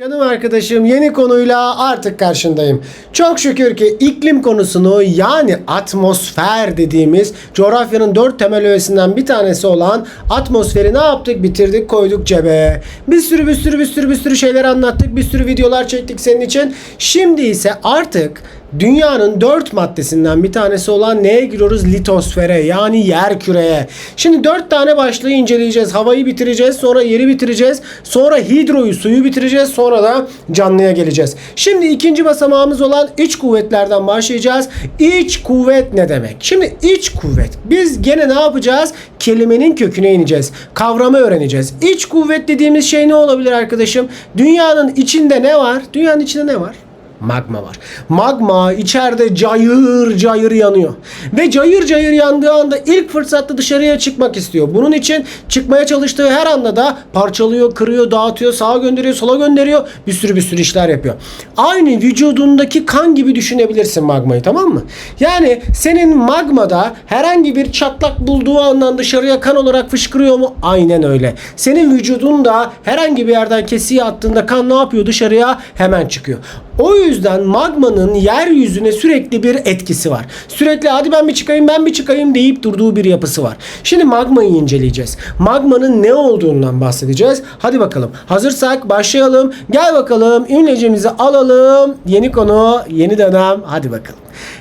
Canım arkadaşım yeni konuyla artık karşındayım. Çok şükür ki iklim konusunu yani atmosfer dediğimiz coğrafyanın dört temel öğesinden bir tanesi olan atmosferi ne yaptık? Bitirdik koyduk cebe. Bir sürü bir sürü bir sürü bir sürü şeyler anlattık. Bir sürü videolar çektik senin için. Şimdi ise artık dünyanın dört maddesinden bir tanesi olan neye giriyoruz? Litosfere yani yer küreye. Şimdi dört tane başlığı inceleyeceğiz. Havayı bitireceğiz. Sonra yeri bitireceğiz. Sonra hidroyu suyu bitireceğiz. Sonra da canlıya geleceğiz. Şimdi ikinci basamağımız olan iç kuvvetlerden başlayacağız. İç kuvvet ne demek? Şimdi iç kuvvet. Biz gene ne yapacağız? Kelimenin köküne ineceğiz. Kavramı öğreneceğiz. İç kuvvet dediğimiz şey ne olabilir arkadaşım? Dünyanın içinde ne var? Dünyanın içinde ne var? Magma var. Magma içeride cayır cayır yanıyor. Ve cayır cayır yandığı anda ilk fırsatta dışarıya çıkmak istiyor. Bunun için çıkmaya çalıştığı her anda da parçalıyor, kırıyor, dağıtıyor, sağa gönderiyor, sola gönderiyor. Bir sürü bir sürü işler yapıyor. Aynı vücudundaki kan gibi düşünebilirsin magmayı tamam mı? Yani senin magmada herhangi bir çatlak bulduğu andan dışarıya kan olarak fışkırıyor mu? Aynen öyle. Senin vücudunda herhangi bir yerden kesiye attığında kan ne yapıyor? Dışarıya hemen çıkıyor. O yüzden magmanın yeryüzüne sürekli bir etkisi var. Sürekli hadi ben bir çıkayım ben bir çıkayım deyip durduğu bir yapısı var. Şimdi magmayı inceleyeceğiz. Magmanın ne olduğundan bahsedeceğiz. Hadi bakalım. Hazırsak başlayalım. Gel bakalım ünlecimizi alalım. Yeni konu, yeni dönem. Hadi bakalım.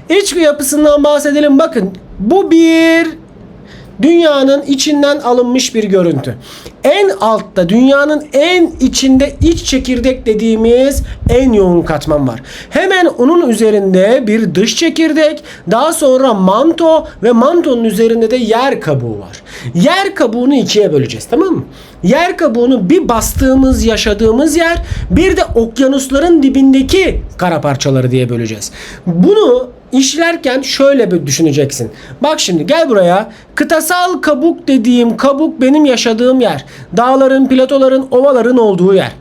İç yapısından bahsedelim. Bakın bu bir dünyanın içinden alınmış bir görüntü. En altta dünyanın en içinde iç çekirdek dediğimiz en yoğun katman var. Hemen onun üzerinde bir dış çekirdek, daha sonra manto ve mantonun üzerinde de yer kabuğu var. Yer kabuğunu ikiye böleceğiz tamam mı? Yer kabuğunu bir bastığımız yaşadığımız yer bir de okyanusların dibindeki kara parçaları diye böleceğiz. Bunu işlerken şöyle bir düşüneceksin. Bak şimdi gel buraya. Kıtasal kabuk dediğim kabuk benim yaşadığım yer. Dağların, platoların, ovaların olduğu yer.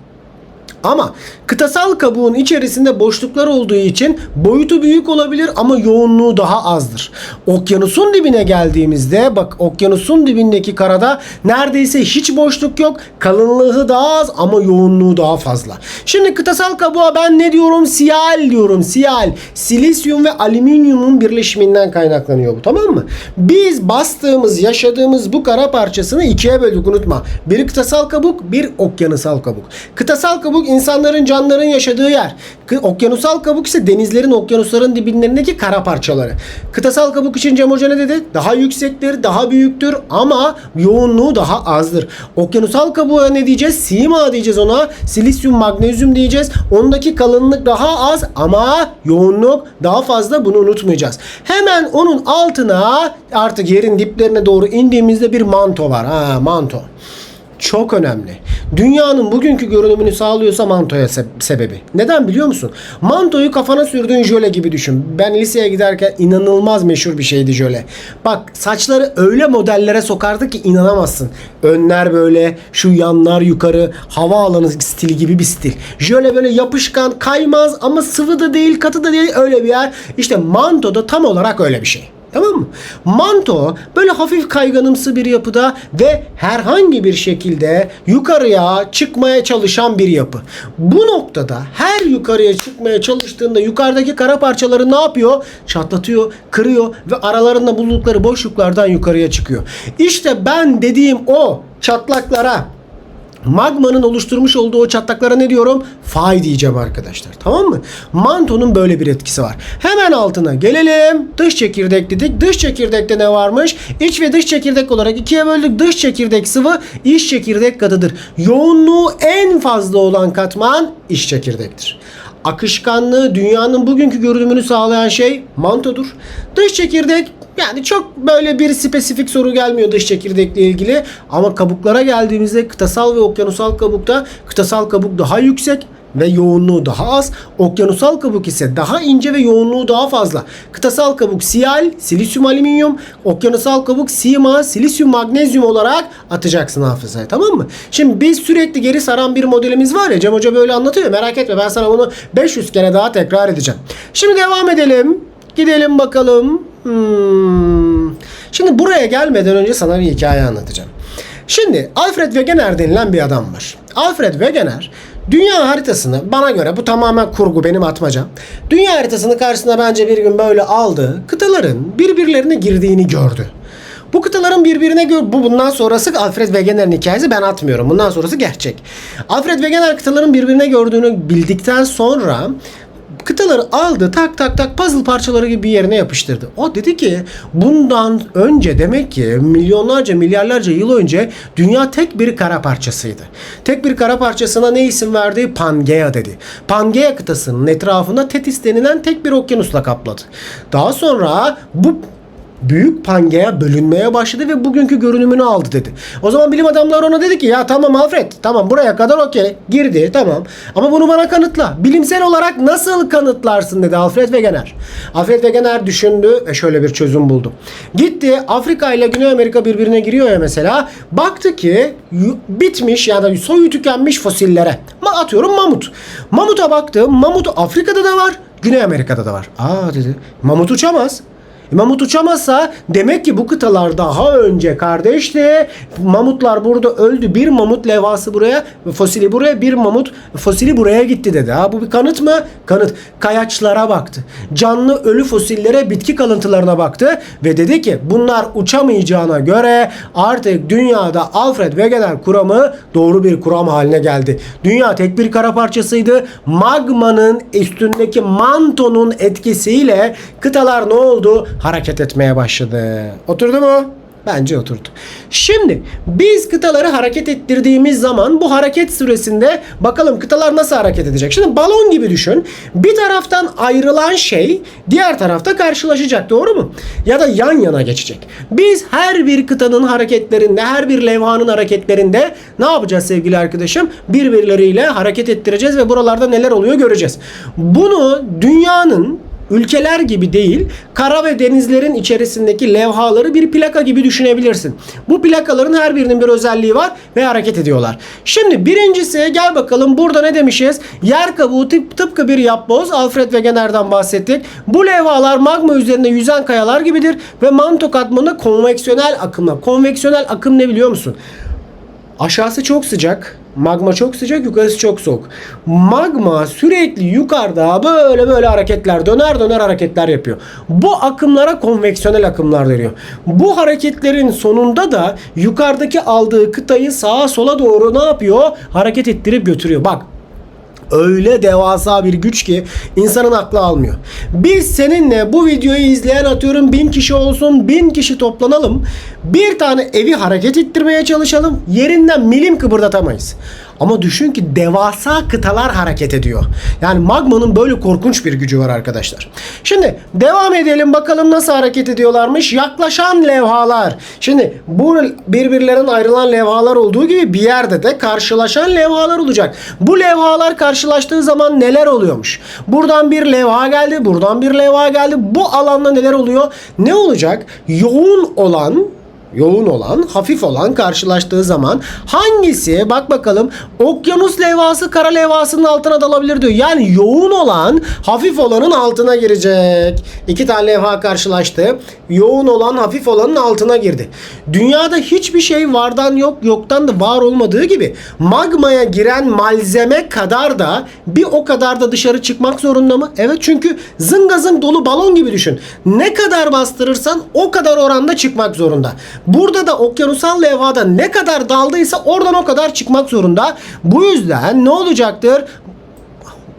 Ama kıtasal kabuğun içerisinde boşluklar olduğu için boyutu büyük olabilir ama yoğunluğu daha azdır. Okyanusun dibine geldiğimizde bak okyanusun dibindeki karada neredeyse hiç boşluk yok. Kalınlığı daha az ama yoğunluğu daha fazla. Şimdi kıtasal kabuğa ben ne diyorum? Siyal diyorum. Siyal. Silisyum ve alüminyumun birleşiminden kaynaklanıyor bu tamam mı? Biz bastığımız, yaşadığımız bu kara parçasını ikiye böldük unutma. Bir kıtasal kabuk, bir okyanusal kabuk. Kıtasal kabuk insanların, canlıların yaşadığı yer. Okyanusal kabuk ise denizlerin, okyanusların dibinlerindeki kara parçaları. Kıtasal kabuk için Cem ne dedi? Daha yüksektir, daha büyüktür ama yoğunluğu daha azdır. Okyanusal kabuğa ne diyeceğiz? Sima diyeceğiz ona. Silisyum, magnezyum diyeceğiz. Ondaki kalınlık daha az ama yoğunluk daha fazla bunu unutmayacağız. Hemen onun altına artık yerin diplerine doğru indiğimizde bir manto var. Ha, manto. Çok önemli. Dünyanın bugünkü görünümünü sağlıyorsa mantoya se- sebebi. Neden biliyor musun? Mantoyu kafana sürdüğün jöle gibi düşün. Ben liseye giderken inanılmaz meşhur bir şeydi jöle. Bak saçları öyle modellere sokardı ki inanamazsın. Önler böyle, şu yanlar yukarı, havaalanı stili gibi bir stil. Jöle böyle yapışkan, kaymaz ama sıvı da değil, katı da değil öyle bir yer. İşte manto da tam olarak öyle bir şey. Tamam mı? Manto böyle hafif kayganımsı bir yapıda ve herhangi bir şekilde yukarıya çıkmaya çalışan bir yapı. Bu noktada her yukarıya çıkmaya çalıştığında yukarıdaki kara parçaları ne yapıyor? Çatlatıyor, kırıyor ve aralarında buldukları boşluklardan yukarıya çıkıyor. İşte ben dediğim o çatlaklara Magmanın oluşturmuş olduğu o çatlaklara ne diyorum? Fay diyeceğim arkadaşlar. Tamam mı? Mantonun böyle bir etkisi var. Hemen altına gelelim. Dış çekirdek dedik. Dış çekirdekte ne varmış? İç ve dış çekirdek olarak ikiye böldük. Dış çekirdek sıvı, iç çekirdek katıdır. Yoğunluğu en fazla olan katman iç çekirdektir. Akışkanlığı dünyanın bugünkü görünümünü sağlayan şey mantodur. Dış çekirdek yani çok böyle bir spesifik soru gelmiyor dış çekirdekle ilgili. Ama kabuklara geldiğimizde kıtasal ve okyanusal kabukta kıtasal kabuk daha yüksek ve yoğunluğu daha az. Okyanusal kabuk ise daha ince ve yoğunluğu daha fazla. Kıtasal kabuk siyal, silisyum alüminyum, okyanusal kabuk sima, silisyum magnezyum olarak atacaksın hafızaya tamam mı? Şimdi biz sürekli geri saran bir modelimiz var ya Cem Hoca böyle anlatıyor. Merak etme ben sana bunu 500 kere daha tekrar edeceğim. Şimdi devam edelim. Gidelim bakalım. Hmm. Şimdi buraya gelmeden önce sana bir hikaye anlatacağım. Şimdi Alfred Wegener denilen bir adam var. Alfred Wegener Dünya haritasını bana göre bu tamamen kurgu benim atmacam. Dünya haritasını karşısına bence bir gün böyle aldı. Kıtaların birbirlerine girdiğini gördü. Bu kıtaların birbirine gör bu bundan sonrası Alfred Wegener'in hikayesi ben atmıyorum. Bundan sonrası gerçek. Alfred Wegener kıtaların birbirine gördüğünü bildikten sonra kıtaları aldı tak tak tak puzzle parçaları gibi bir yerine yapıştırdı. O dedi ki bundan önce demek ki milyonlarca milyarlarca yıl önce dünya tek bir kara parçasıydı. Tek bir kara parçasına ne isim verdi? Pangea dedi. Pangea kıtasının etrafında Tetis denilen tek bir okyanusla kapladı. Daha sonra bu Büyük Pangea bölünmeye başladı ve bugünkü görünümünü aldı dedi. O zaman bilim adamları ona dedi ki ya tamam Alfred tamam buraya kadar okey girdi tamam ama bunu bana kanıtla. Bilimsel olarak nasıl kanıtlarsın dedi Alfred Wegener. Alfred Wegener düşündü ve şöyle bir çözüm buldu. Gitti Afrika ile Güney Amerika birbirine giriyor ya mesela. Baktı ki bitmiş ya da soyu tükenmiş fosillere. Ma atıyorum mamut. Mamuta baktı. Mamut Afrika'da da var. Güney Amerika'da da var. Aa dedi. Mamut uçamaz. Mamut uçamazsa demek ki bu kıtalar daha önce kardeşti. Mamutlar burada öldü. Bir mamut levhası buraya, fosili buraya, bir mamut fosili buraya gitti dedi. Ha bu bir kanıt mı? Kanıt. Kayaçlara baktı. Canlı ölü fosillere, bitki kalıntılarına baktı ve dedi ki bunlar uçamayacağına göre artık dünyada Alfred Wegener kuramı doğru bir kuram haline geldi. Dünya tek bir kara parçasıydı. Magmanın üstündeki mantonun etkisiyle kıtalar ne oldu? Hareket etmeye başladı. Oturdu mu? Bence oturdu. Şimdi biz kıtaları hareket ettirdiğimiz zaman bu hareket süresinde bakalım kıtalar nasıl hareket edecek. Şimdi balon gibi düşün. Bir taraftan ayrılan şey diğer tarafta karşılaşacak doğru mu? Ya da yan yana geçecek. Biz her bir kıtanın hareketlerinde, her bir levhanın hareketlerinde ne yapacağız sevgili arkadaşım? Birbirleriyle hareket ettireceğiz ve buralarda neler oluyor göreceğiz. Bunu dünyanın ülkeler gibi değil, kara ve denizlerin içerisindeki levhaları bir plaka gibi düşünebilirsin. Bu plakaların her birinin bir özelliği var ve hareket ediyorlar. Şimdi birincisi gel bakalım burada ne demişiz? Yer kabuğu tıp, tıpkı bir yapboz. Alfred Wegener'den bahsettik. Bu levhalar magma üzerinde yüzen kayalar gibidir ve manto katmanı konveksiyonel akımla. Konveksiyonel akım ne biliyor musun? Aşağısı çok sıcak. Magma çok sıcak, yukarısı çok soğuk. Magma sürekli yukarıda böyle böyle hareketler, döner döner hareketler yapıyor. Bu akımlara konveksiyonel akımlar deniyor. Bu hareketlerin sonunda da yukarıdaki aldığı kıtayı sağa sola doğru ne yapıyor? Hareket ettirip götürüyor. Bak öyle devasa bir güç ki insanın aklı almıyor. Biz seninle bu videoyu izleyen atıyorum bin kişi olsun bin kişi toplanalım. Bir tane evi hareket ettirmeye çalışalım. Yerinden milim kıpırdatamayız. Ama düşün ki devasa kıtalar hareket ediyor. Yani magmanın böyle korkunç bir gücü var arkadaşlar. Şimdi devam edelim bakalım nasıl hareket ediyorlarmış. Yaklaşan levhalar. Şimdi bu birbirlerinden ayrılan levhalar olduğu gibi bir yerde de karşılaşan levhalar olacak. Bu levhalar karşılaştığı zaman neler oluyormuş? Buradan bir levha geldi, buradan bir levha geldi. Bu alanda neler oluyor? Ne olacak? Yoğun olan yoğun olan, hafif olan karşılaştığı zaman hangisi bak bakalım okyanus levhası kara levhasının altına dalabilir diyor. Yani yoğun olan hafif olanın altına girecek. İki tane levha karşılaştı. Yoğun olan hafif olanın altına girdi. Dünyada hiçbir şey vardan yok yoktan da var olmadığı gibi magmaya giren malzeme kadar da bir o kadar da dışarı çıkmak zorunda mı? Evet çünkü zıngazın dolu balon gibi düşün. Ne kadar bastırırsan o kadar oranda çıkmak zorunda. Burada da okyanusal levhada ne kadar daldıysa oradan o kadar çıkmak zorunda. Bu yüzden ne olacaktır?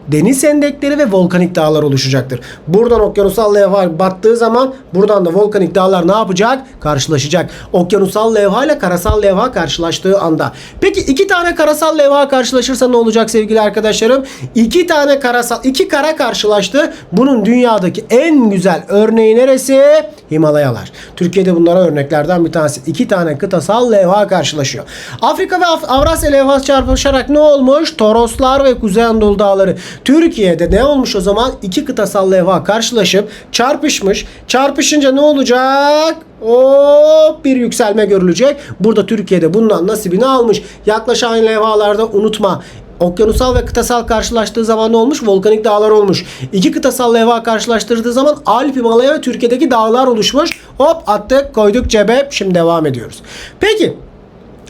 deniz hendekleri ve volkanik dağlar oluşacaktır. Buradan okyanusal levha battığı zaman buradan da volkanik dağlar ne yapacak? Karşılaşacak. Okyanusal levha ile karasal levha karşılaştığı anda. Peki iki tane karasal levha karşılaşırsa ne olacak sevgili arkadaşlarım? İki tane karasal, iki kara karşılaştı. Bunun dünyadaki en güzel örneği neresi? Himalayalar. Türkiye'de bunlara örneklerden bir tanesi. İki tane kıtasal levha karşılaşıyor. Afrika ve Avrasya levhası çarpışarak ne olmuş? Toroslar ve Kuzey Anadolu dağları. Türkiye'de ne olmuş o zaman? İki kıtasal levha karşılaşıp çarpışmış. Çarpışınca ne olacak? Hop bir yükselme görülecek. Burada Türkiye'de bundan nasibini almış. Yaklaşan levhalarda unutma. Okyanusal ve kıtasal karşılaştığı zaman ne olmuş? Volkanik dağlar olmuş. İki kıtasal levha karşılaştırdığı zaman Alp, Himalaya ve Türkiye'deki dağlar oluşmuş. Hop attık koyduk cebe. Şimdi devam ediyoruz. Peki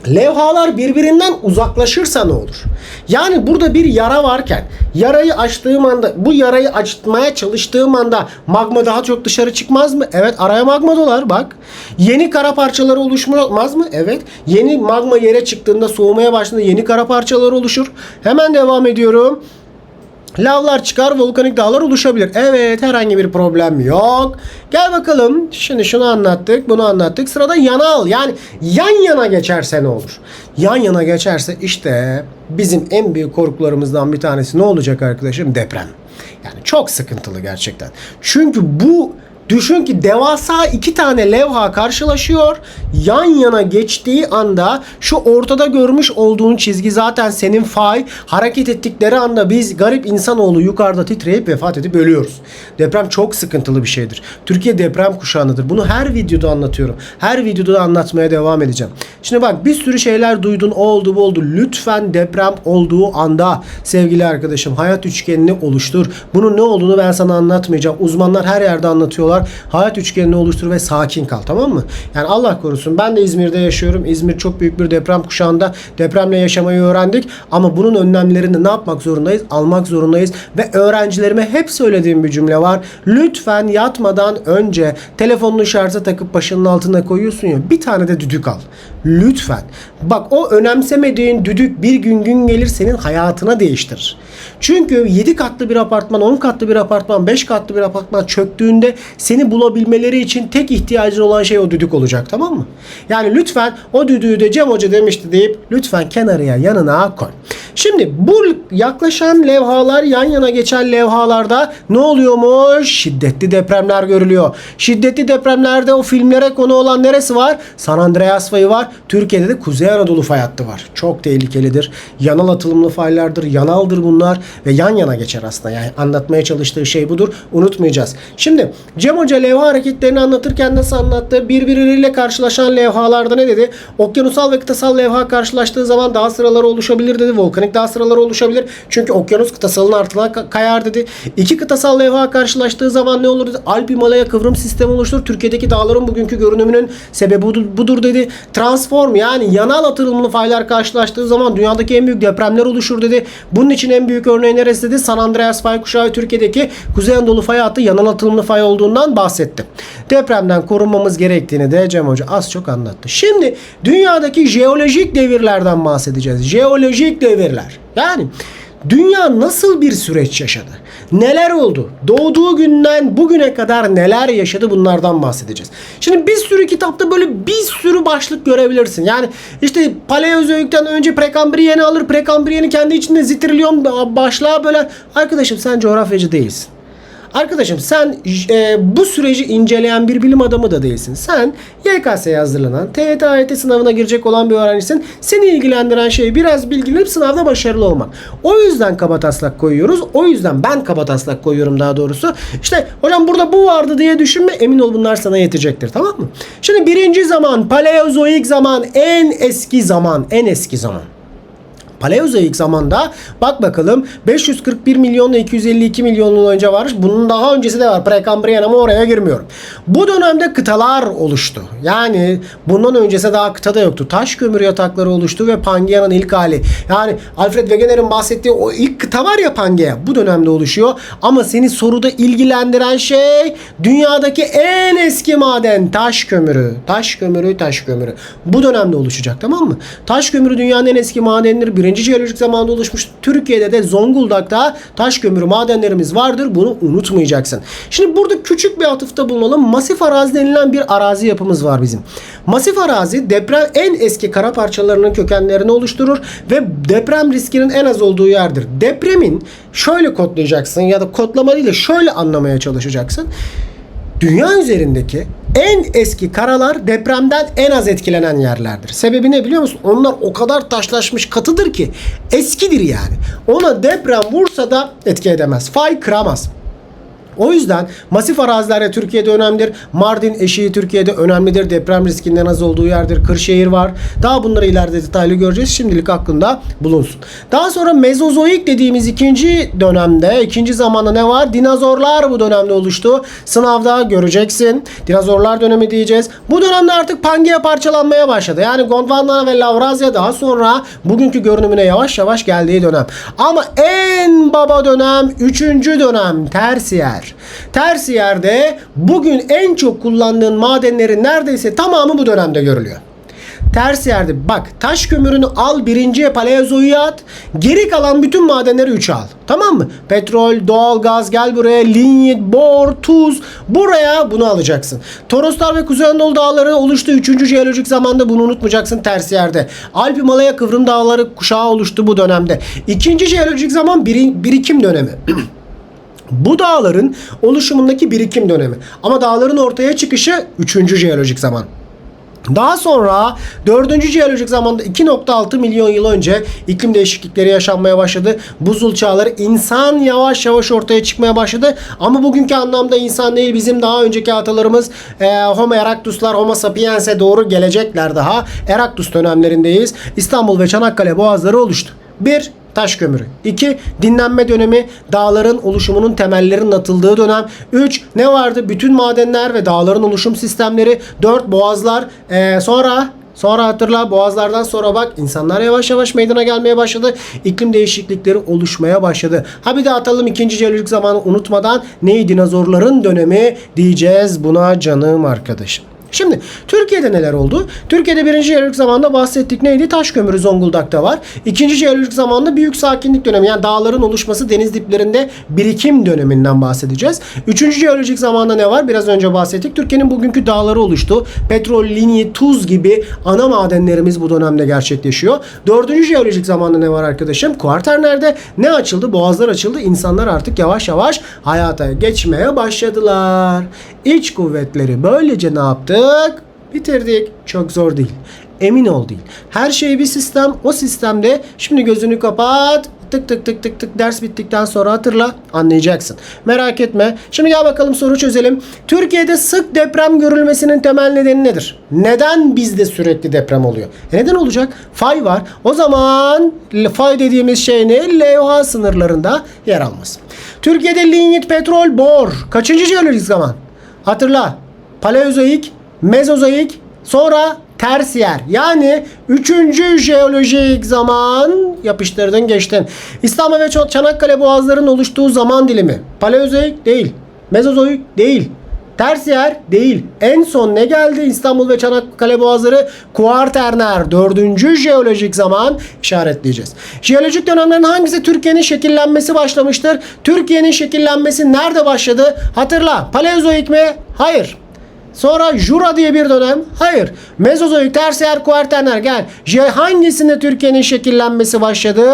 levhalar birbirinden uzaklaşırsa ne olur? Yani burada bir yara varken yarayı açtığım anda bu yarayı açmaya çalıştığım anda magma daha çok dışarı çıkmaz mı? Evet araya magma dolar bak. Yeni kara parçaları oluşmaz mı? Evet. Yeni magma yere çıktığında soğumaya başladığında yeni kara parçaları oluşur. Hemen devam ediyorum. Lavlar çıkar, volkanik dağlar oluşabilir. Evet, herhangi bir problem yok. Gel bakalım. Şimdi şunu anlattık, bunu anlattık. Sırada yanal. Yani yan yana geçerse ne olur? Yan yana geçerse işte bizim en büyük korkularımızdan bir tanesi ne olacak arkadaşım? Deprem. Yani çok sıkıntılı gerçekten. Çünkü bu Düşün ki devasa iki tane levha karşılaşıyor. Yan yana geçtiği anda şu ortada görmüş olduğun çizgi zaten senin fay. Hareket ettikleri anda biz garip insanoğlu yukarıda titreyip vefat edip ölüyoruz. Deprem çok sıkıntılı bir şeydir. Türkiye deprem kuşağındadır. Bunu her videoda anlatıyorum. Her videoda da anlatmaya devam edeceğim. Şimdi bak bir sürü şeyler duydun o oldu bu oldu. Lütfen deprem olduğu anda sevgili arkadaşım hayat üçgenini oluştur. Bunun ne olduğunu ben sana anlatmayacağım. Uzmanlar her yerde anlatıyorlar var. Hayat üçgenini oluştur ve sakin kal tamam mı? Yani Allah korusun ben de İzmir'de yaşıyorum. İzmir çok büyük bir deprem kuşağında depremle yaşamayı öğrendik. Ama bunun önlemlerini ne yapmak zorundayız? Almak zorundayız. Ve öğrencilerime hep söylediğim bir cümle var. Lütfen yatmadan önce telefonunu şarja takıp başının altına koyuyorsun ya bir tane de düdük al. Lütfen. Bak o önemsemediğin düdük bir gün gün gelir senin hayatına değiştirir. Çünkü 7 katlı bir apartman, 10 katlı bir apartman, 5 katlı bir apartman çöktüğünde seni bulabilmeleri için tek ihtiyacın olan şey o düdük olacak tamam mı? Yani lütfen o düdüğü de Cem Hoca demişti deyip lütfen kenarıya yanına koy. Şimdi bu yaklaşan levhalar yan yana geçen levhalarda ne oluyormuş? Şiddetli depremler görülüyor. Şiddetli depremlerde o filmlere konu olan neresi var? San Andreas fayı var. Türkiye'de de Kuzey Anadolu fay hattı var. Çok tehlikelidir. Yanal atılımlı faylardır. Yanaldır bunlar ve yan yana geçer aslında. Yani anlatmaya çalıştığı şey budur. Unutmayacağız. Şimdi Cem Hoca levha hareketlerini anlatırken nasıl anlattı? Birbirleriyle karşılaşan levhalarda ne dedi? Okyanusal ve kıtasal levha karşılaştığı zaman dağ sıraları oluşabilir dedi. Volkanik dağ sıraları oluşabilir. Çünkü okyanus kıtasalın altına kayar dedi. İki kıtasal levha karşılaştığı zaman ne olur? Alp Himalaya kıvrım sistemi oluşturur. Türkiye'deki dağların bugünkü görünümünün sebebi budur dedi. Transform yani yanal atılımlı faylar karşılaştığı zaman dünyadaki en büyük depremler oluşur dedi. Bunun için en büyük örneği neresi dedi? San Andreas fay kuşağı Türkiye'deki Kuzey Anadolu fay hattı yanal atılımlı fay olduğundan bahsetti. Depremden korunmamız gerektiğini de Cem Hoca az çok anlattı. Şimdi dünyadaki jeolojik devirlerden bahsedeceğiz. Jeolojik devirler. Yani dünya nasıl bir süreç yaşadı? Neler oldu? Doğduğu günden bugüne kadar neler yaşadı bunlardan bahsedeceğiz. Şimdi bir sürü kitapta böyle bir sürü başlık görebilirsin. Yani işte Paleozoik'ten önce Prekambriyeni alır. Prekambriyeni kendi içinde zitrilyon başlığa böler. Arkadaşım sen coğrafyacı değilsin. Arkadaşım sen e, bu süreci inceleyen bir bilim adamı da değilsin. Sen YKS'ye hazırlanan, TYT AYT sınavına girecek olan bir öğrencisin. Seni ilgilendiren şey biraz bilgilenip sınavda başarılı olmak. O yüzden kaba taslak koyuyoruz. O yüzden ben kaba taslak koyuyorum daha doğrusu. İşte hocam burada bu vardı diye düşünme. Emin ol bunlar sana yetecektir tamam mı? Şimdi birinci zaman, paleozoik zaman, en eski zaman, en eski zaman. Paleozoik zamanda bak bakalım 541 milyonla 252 milyon yıl önce varmış. Bunun daha öncesi de var. Prekambriyen ama oraya girmiyorum. Bu dönemde kıtalar oluştu. Yani bundan öncesi daha kıta da yoktu. Taş kömür yatakları oluştu ve Pangea'nın ilk hali. Yani Alfred Wegener'in bahsettiği o ilk kıta var ya Pangea. Bu dönemde oluşuyor. Ama seni soruda ilgilendiren şey dünyadaki en eski maden taş kömürü. Taş kömürü, taş kömürü. Bu dönemde oluşacak tamam mı? Taş kömürü dünyanın en eski madenleri. Birinci jeolojik zamanda oluşmuş. Türkiye'de de Zonguldak'ta taş kömürü madenlerimiz vardır. Bunu unutmayacaksın. Şimdi burada küçük bir atıfta bulunalım. Masif arazi denilen bir arazi yapımız var bizim. Masif arazi deprem en eski kara parçalarının kökenlerini oluşturur ve deprem riskinin en az olduğu yerdir. Depremin şöyle kodlayacaksın ya da kodlama değil de şöyle anlamaya çalışacaksın. Dünya üzerindeki en eski karalar depremden en az etkilenen yerlerdir. Sebebi ne biliyor musun? Onlar o kadar taşlaşmış katıdır ki eskidir yani. Ona deprem vursa da etki edemez. Fay kıramaz. O yüzden masif araziler de Türkiye'de önemlidir. Mardin eşiği Türkiye'de önemlidir. Deprem riskinden az olduğu yerdir. Kırşehir var. Daha bunları ileride detaylı göreceğiz. Şimdilik aklında bulunsun. Daha sonra Mezozoik dediğimiz ikinci dönemde, ikinci zamanda ne var? Dinozorlar bu dönemde oluştu. Sınavda göreceksin. Dinozorlar dönemi diyeceğiz. Bu dönemde artık Pangea parçalanmaya başladı. Yani Gondwana ve Lavrazya daha sonra bugünkü görünümüne yavaş yavaş geldiği dönem. Ama en baba dönem 3. dönem tersiyer. Tersiyerde bugün en çok kullandığın madenlerin neredeyse tamamı bu dönemde görülüyor. Ters yerde bak taş kömürünü al birinciye paleozoyu at. Geri kalan bütün madenleri 3'e al. Tamam mı? Petrol, doğalgaz gel buraya. Linyit, bor, tuz. Buraya bunu alacaksın. Toroslar ve Kuzey Anadolu dağları oluştu 3. jeolojik zamanda bunu unutmayacaksın ters yerde. Alp Himalaya Kıvrım dağları kuşağı oluştu bu dönemde. İkinci jeolojik zaman biri- birikim dönemi. Bu dağların oluşumundaki birikim dönemi. Ama dağların ortaya çıkışı 3. jeolojik zaman. Daha sonra 4. jeolojik zamanda 2.6 milyon yıl önce iklim değişiklikleri yaşanmaya başladı. Buzul çağları insan yavaş yavaş ortaya çıkmaya başladı. Ama bugünkü anlamda insan değil bizim daha önceki atalarımız e, Homo erectus'lar Homo sapiens'e doğru gelecekler daha. Erectus dönemlerindeyiz. İstanbul ve Çanakkale boğazları oluştu. 1. Taş kömürü. 2. Dinlenme dönemi. Dağların oluşumunun temellerinin atıldığı dönem. 3. Ne vardı? Bütün madenler ve dağların oluşum sistemleri. 4. Boğazlar. Ee, sonra Sonra hatırla boğazlardan sonra bak insanlar yavaş yavaş meydana gelmeye başladı. İklim değişiklikleri oluşmaya başladı. Ha bir de atalım ikinci jeolojik zamanı unutmadan neyi dinozorların dönemi diyeceğiz buna canım arkadaşım. Şimdi Türkiye'de neler oldu? Türkiye'de birinci jeolojik zamanda bahsettik neydi? Taş kömürü Zonguldak'ta var. İkinci jeolojik zamanda büyük sakinlik dönemi yani dağların oluşması deniz diplerinde birikim döneminden bahsedeceğiz. Üçüncü jeolojik zamanda ne var? Biraz önce bahsettik. Türkiye'nin bugünkü dağları oluştu. Petrol, linyit, tuz gibi ana madenlerimiz bu dönemde gerçekleşiyor. Dördüncü jeolojik zamanda ne var arkadaşım? Kuarternerde ne açıldı? Boğazlar açıldı. İnsanlar artık yavaş yavaş hayata geçmeye başladılar. İç kuvvetleri böylece ne yaptık? Bitirdik. Çok zor değil. Emin ol değil. Her şey bir sistem. O sistemde şimdi gözünü kapat. Tık tık tık tık tık ders bittikten sonra hatırla anlayacaksın. Merak etme. Şimdi gel bakalım soru çözelim. Türkiye'de sık deprem görülmesinin temel nedeni nedir? Neden bizde sürekli deprem oluyor? E neden olacak? Fay var. O zaman fay dediğimiz şey ne? Levha sınırlarında yer alması. Türkiye'de linyit, petrol, bor. Kaçıncı jeolojik zaman? Hatırla. Paleozoik, Mezozoik, sonra tersiyer. Yani 3. jeolojik zaman yapıştırdın geçtin. İstanbul ve Çanakkale boğazlarının oluştuğu zaman dilimi. Paleozoik değil. Mezozoik değil. Tersiyer değil. En son ne geldi? İstanbul ve Çanakkale boğazları kuarterner. Dördüncü jeolojik zaman işaretleyeceğiz. Jeolojik dönemlerin hangisi Türkiye'nin şekillenmesi başlamıştır? Türkiye'nin şekillenmesi nerede başladı? Hatırla. Paleozoik mi? Hayır. Sonra Jura diye bir dönem. Hayır. Mezozoik, tersiyer, kuarterner gel. J hangisinde Türkiye'nin şekillenmesi başladı?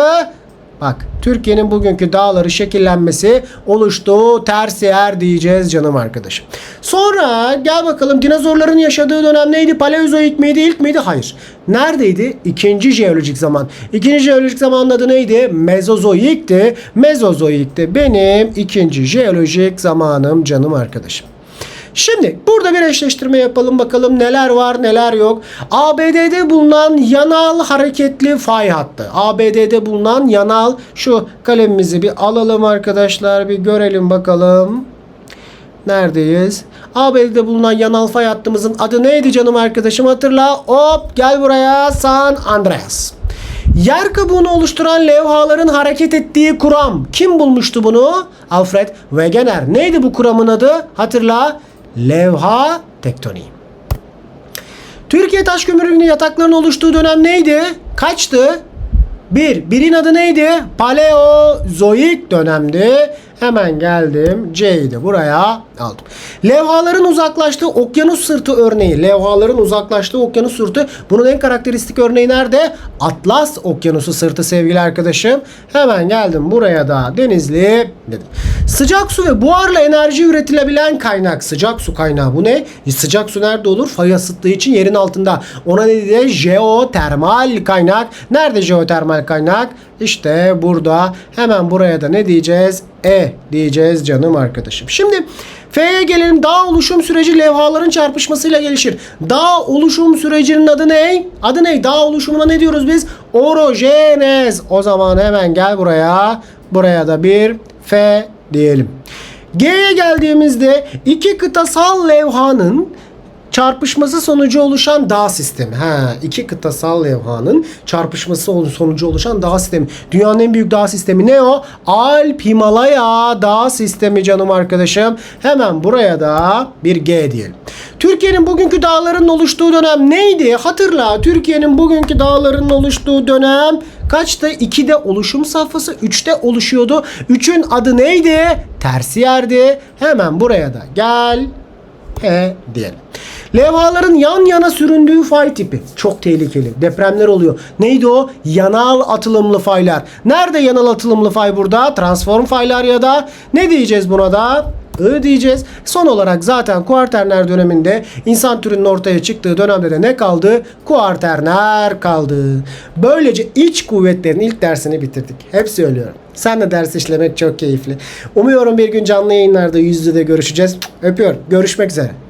Bak Türkiye'nin bugünkü dağları şekillenmesi oluştu. Tersiyer diyeceğiz canım arkadaşım. Sonra gel bakalım dinozorların yaşadığı dönem neydi? Paleozoik miydi? ilk miydi? Hayır. Neredeydi? İkinci jeolojik zaman. İkinci jeolojik zamanın adı neydi? Mezozoikti. Mezozoikti. Benim ikinci jeolojik zamanım canım arkadaşım. Şimdi burada bir eşleştirme yapalım bakalım neler var neler yok. ABD'de bulunan yanal hareketli fay hattı. ABD'de bulunan yanal şu kalemimizi bir alalım arkadaşlar bir görelim bakalım. Neredeyiz? ABD'de bulunan yanal fay hattımızın adı neydi canım arkadaşım hatırla. Hop gel buraya San Andreas. Yer kabuğunu oluşturan levhaların hareket ettiği kuram. Kim bulmuştu bunu? Alfred Wegener. Neydi bu kuramın adı? Hatırla. Levha tektoniği. Türkiye taş kömürlüğünün yataklarının oluştuğu dönem neydi? Kaçtı? Bir. Birin adı neydi? Paleozoik dönemdi. Hemen geldim. C'yi de buraya aldım. Levhaların uzaklaştığı okyanus sırtı örneği. Levhaların uzaklaştığı okyanus sırtı. Bunun en karakteristik örneği nerede? Atlas okyanusu sırtı sevgili arkadaşım. Hemen geldim buraya da Denizli dedim. Sıcak su ve buharla enerji üretilebilen kaynak. Sıcak su kaynağı. Bu ne? Sıcak su nerede olur? Fay ısıttığı için yerin altında. Ona ne diyeceğiz? Jeotermal kaynak. Nerede jeotermal kaynak? İşte burada. Hemen buraya da ne diyeceğiz? E diyeceğiz canım arkadaşım. Şimdi F'ye gelelim. Dağ oluşum süreci levhaların çarpışmasıyla gelişir. Dağ oluşum sürecinin adı ne? Adı ne? Dağ oluşumuna ne diyoruz biz? Orojenez. O zaman hemen gel buraya. Buraya da bir F diyelim. G'ye geldiğimizde iki kıtasal levhanın çarpışması sonucu oluşan dağ sistemi. Ha, iki kıtasal levhanın çarpışması sonucu oluşan dağ sistemi. Dünyanın en büyük dağ sistemi ne o? Alp Himalaya dağ sistemi canım arkadaşım. Hemen buraya da bir G diyelim. Türkiye'nin bugünkü dağların oluştuğu dönem neydi? Hatırla. Türkiye'nin bugünkü dağların oluştuğu dönem kaçtı? 2'de oluşum safhası, 3'te oluşuyordu. 3'ün adı neydi? Tersiyerdi. Hemen buraya da gel. P diyelim. Levhaların yan yana süründüğü fay tipi. Çok tehlikeli. Depremler oluyor. Neydi o? Yanal atılımlı faylar. Nerede yanal atılımlı fay burada? Transform faylar ya da ne diyeceğiz buna da? Diyeceğiz. Son olarak zaten kuarterner döneminde insan türünün ortaya çıktığı dönemde de ne kaldı? Kuarterner kaldı. Böylece iç kuvvetlerin ilk dersini bitirdik. Hep söylüyorum. Sen de ders işlemek çok keyifli. Umuyorum bir gün canlı yayınlarda yüz yüze görüşeceğiz. Öpüyorum. Görüşmek üzere.